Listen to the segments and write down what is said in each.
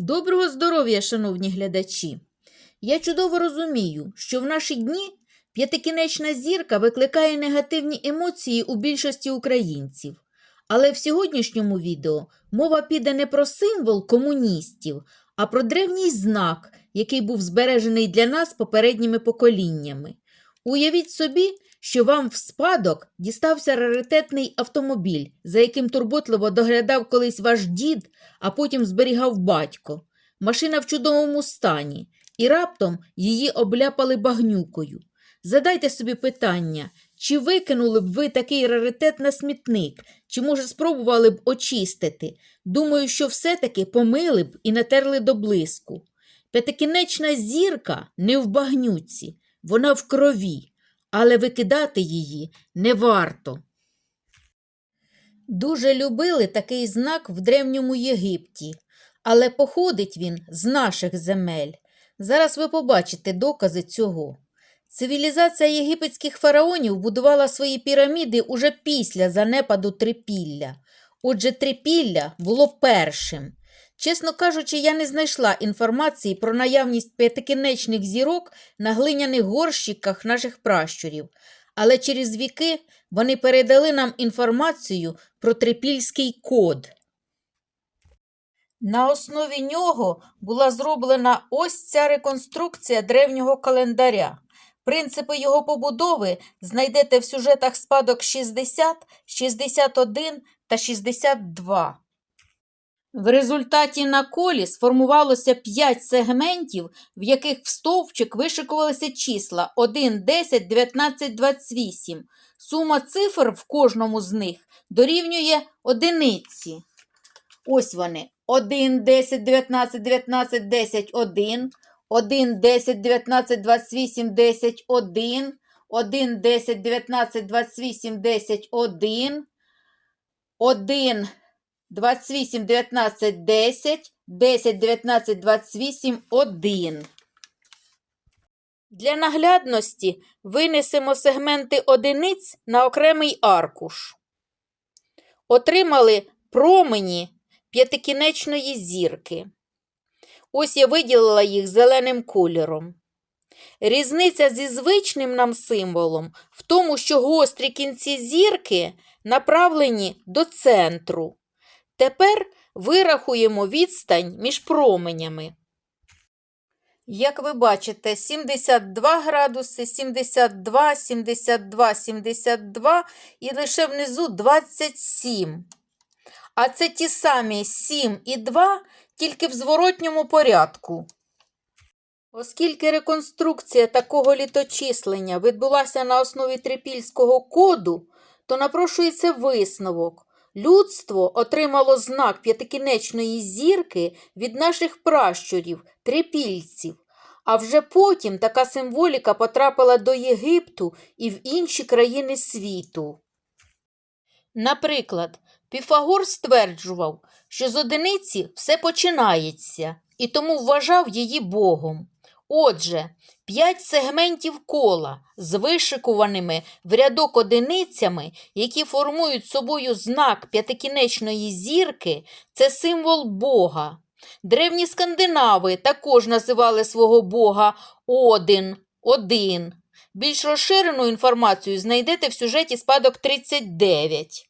Доброго здоров'я, шановні глядачі! Я чудово розумію, що в наші дні п'ятикінечна зірка викликає негативні емоції у більшості українців. Але в сьогоднішньому відео мова піде не про символ комуністів, а про древній знак, який був збережений для нас попередніми поколіннями. Уявіть собі, що вам в спадок дістався раритетний автомобіль, за яким турботливо доглядав колись ваш дід, а потім зберігав батько. Машина в чудовому стані, і раптом її обляпали багнюкою. Задайте собі питання, чи викинули б ви такий раритет на смітник, чи, може, спробували б очистити? Думаю, що все-таки помили б і натерли до блиску. П'ятикінечна зірка не в багнюці, вона в крові, але викидати її не варто. Дуже любили такий знак в Древньому Єгипті, але походить він з наших земель. Зараз ви побачите докази цього. Цивілізація єгипетських фараонів будувала свої піраміди уже після занепаду трипілля. Отже, трипілля було першим. Чесно кажучи, я не знайшла інформації про наявність п'ятикінечних зірок на глиняних горщиках наших пращурів, але через віки вони передали нам інформацію про трипільський код. На основі нього була зроблена ось ця реконструкція древнього календаря. Принципи його побудови знайдете в сюжетах спадок 60, 61 та 62. В результаті на колі сформувалося 5 сегментів, в яких в стовпчик вишикувалися числа 1, 10, 19, 28. Сума цифр в кожному з них дорівнює одиниці. Ось вони. 1, 10, 19, 19, 10, 1. 1, 10, 19, 28, 10, 1. 1, 10, 19, 28, 10, 1. 1, 28, 19, 10. 10, 19, 28, 1. Для наглядності винесемо сегменти одиниць на окремий аркуш. Отримали промені п'ятикінечної зірки. Ось я виділила їх зеленим кольором. Різниця зі звичним нам символом в тому, що гострі кінці зірки направлені до центру. Тепер вирахуємо відстань між променями. Як ви бачите, 72 градуси, 72, 72, 72 і лише внизу 27. А це ті самі 7 і 2, тільки в зворотньому порядку. Оскільки реконструкція такого літочислення відбулася на основі трипільського коду, то напрошується висновок. Людство отримало знак п'ятикінечної зірки від наших пращурів, трипільців, а вже потім така символіка потрапила до Єгипту і в інші країни світу. Наприклад, Піфагор стверджував, що з одиниці все починається, і тому вважав її Богом. Отже, п'ять сегментів кола з вишикуваними в рядок одиницями, які формують собою знак п'ятикінечної зірки, це символ Бога. Древні скандинави також називали свого Бога Один, Один. Більш розширену інформацію знайдете в сюжеті спадок 39.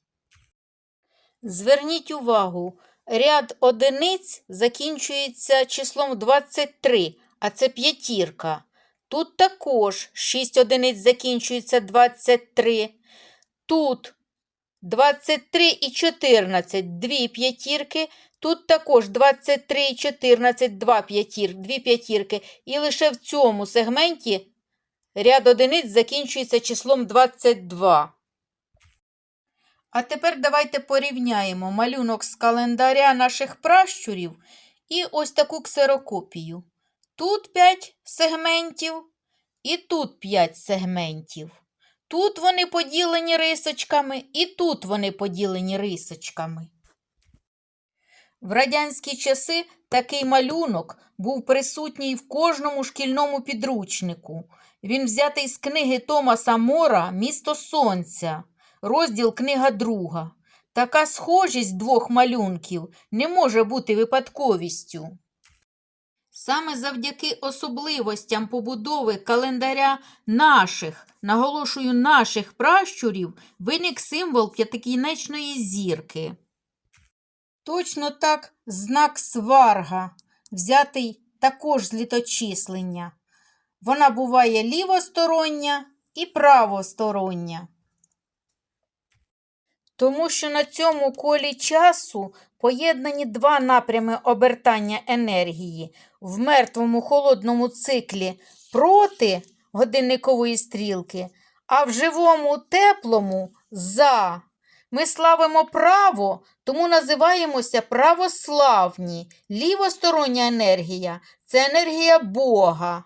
Зверніть увагу, ряд одиниць закінчується числом 23, а це п'ятірка. Тут також 6 одиниць закінчується 23. Тут 23 і 14, дві п'ятірки. Тут також 23 і 14, два п'ятір, дві п'ятірки. І лише в цьому сегменті ряд одиниць закінчується числом 22. А тепер давайте порівняємо малюнок з календаря наших пращурів і ось таку ксерокопію. Тут 5 сегментів і тут 5 сегментів. Тут вони поділені рисочками, і тут вони поділені рисочками. В радянські часи такий малюнок був присутній в кожному шкільному підручнику. Він взятий з книги Томаса Мора Місто Сонця, розділ книга друга. Така схожість двох малюнків не може бути випадковістю. Саме завдяки особливостям побудови календаря наших, наголошую, наших пращурів, виник символ п'ятикінечної зірки. Точно так знак сварга, взятий також з літочислення. Вона буває лівостороння і правостороння. Тому що на цьому колі часу поєднані два напрями обертання енергії в мертвому холодному циклі проти годинникової стрілки, а в живому теплому за. Ми славимо право, тому називаємося православні. Лівостороння енергія це енергія Бога.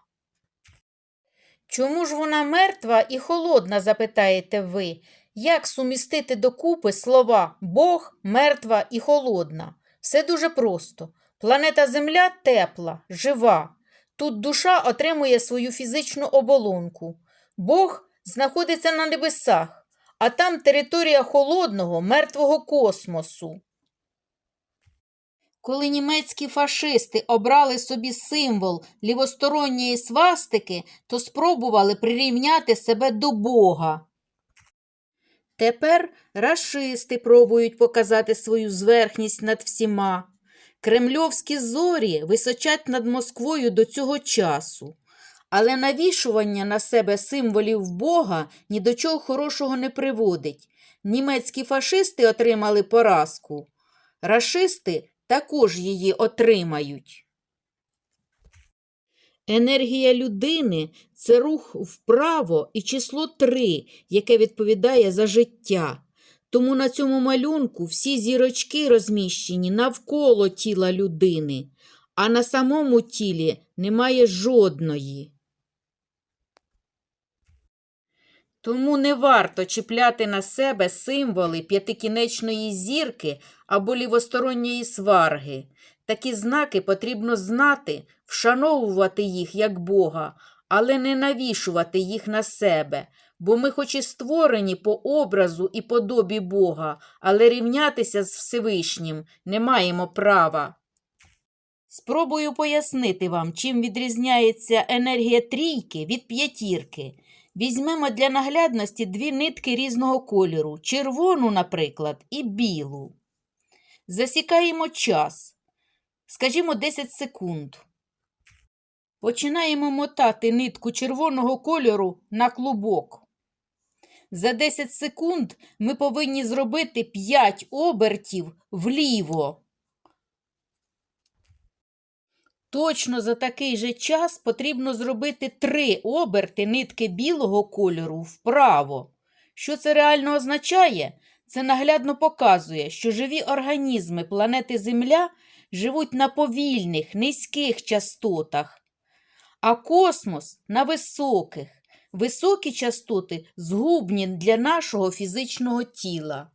Чому ж вона мертва і холодна, запитаєте ви? Як сумістити докупи слова Бог, мертва і холодна? Все дуже просто. Планета Земля тепла, жива. Тут душа отримує свою фізичну оболонку. Бог знаходиться на небесах, а там територія холодного, мертвого космосу. Коли німецькі фашисти обрали собі символ лівосторонньої свастики, то спробували прирівняти себе до Бога. Тепер рашисти пробують показати свою зверхність над всіма. Кремльовські зорі височать над Москвою до цього часу. Але навішування на себе символів Бога ні до чого хорошого не приводить. Німецькі фашисти отримали поразку. Рашисти також її отримають. Енергія людини це рух вправо і число 3, яке відповідає за життя. Тому на цьому малюнку всі зірочки розміщені навколо тіла людини, а на самому тілі немає жодної. Тому не варто чіпляти на себе символи п'ятикінечної зірки або лівосторонньої сварги. Такі знаки потрібно знати, вшановувати їх як Бога, але не навішувати їх на себе, бо ми хоч і створені по образу і подобі Бога, але рівнятися з Всевишнім не маємо права. Спробую пояснити вам, чим відрізняється енергія трійки від п'ятірки. Візьмемо для наглядності дві нитки різного кольору червону, наприклад, і білу. Засікаємо час. Скажімо, 10 секунд. Починаємо мотати нитку червоного кольору на клубок. За 10 секунд ми повинні зробити 5 обертів вліво. Точно за такий же час потрібно зробити 3 оберти нитки білого кольору вправо. Що це реально означає? Це наглядно показує, що живі організми планети Земля живуть на повільних, низьких частотах, а космос на високих. Високі частоти згубні для нашого фізичного тіла.